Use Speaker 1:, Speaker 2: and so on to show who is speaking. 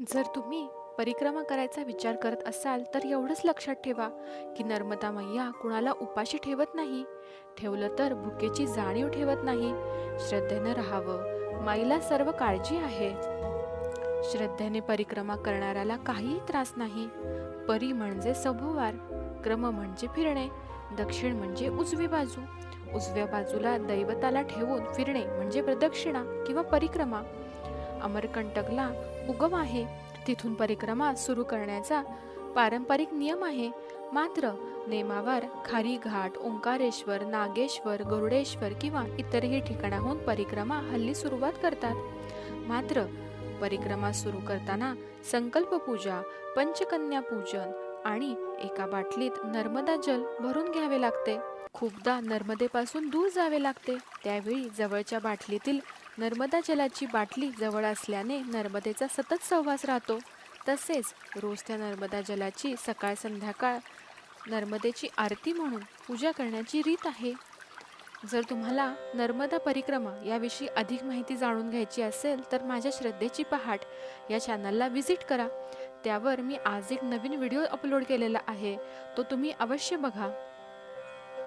Speaker 1: जर तुम्ही परिक्रमा करायचा विचार करत असाल तर एवढंच लक्षात ठेवा की नर्मदा मैया कुणाला उपाशी ठेवत नाही. ठेवलं तर भुकेची जाणीव ठेवत नाही. श्रद्धेनं राहावं. माईला सर्व काळजी आहे. श्रद्धेने परिक्रमा करणाऱ्याला काहीही त्रास नाही. परी म्हणजे सभोवार क्रम म्हणजे फिरणे दक्षिण म्हणजे उजवी बाजू. उजव्या बाजूला दैवताला ठेवून फिरणे म्हणजे प्रदक्षिणा किंवा परिक्रमा. अमरकंटकला उगम आहे. तिथून परिक्रमा सुरू करण्याचा पारंपरिक नियम आहे. मात्र नेमावर खारी घाट ओंकारेश्वर नागेश्वर गरुडेश्वर किंवा इतरही ठिकाणाहून परिक्रमा हल्ली सुरुवात करतात. मात्र परिक्रमा सुरू करताना संकल्प पूजा पंचकन्या पूजन आणि एका बाटलीत नर्मदा जल भरून घ्यावे लागते. खूपदा नर्मदेपासून दूर जावे लागते. त्यावेळी जवळच्या बाटलीतील नर्मदा जलाची बाटली जवळ असल्याने नर्मदेचा सतत सहवास राहतो. तसेच रोज त्या नर्मदा जलाची सकाळ संध्याकाळ नर्मदेची आरती म्हणून पूजा करण्याची रीत आहे. जर तुम्हाला नर्मदा परिक्रमा याविषयी अधिक माहिती जाणून घ्यायची असेल तर माझ्या श्रद्धेची पहाट या चॅनलला व्हिजिट करा. त्यावर मी आज एक नवीन व्हिडिओ अपलोड केलेला आहे. तो तुम्ही अवश्य बघा.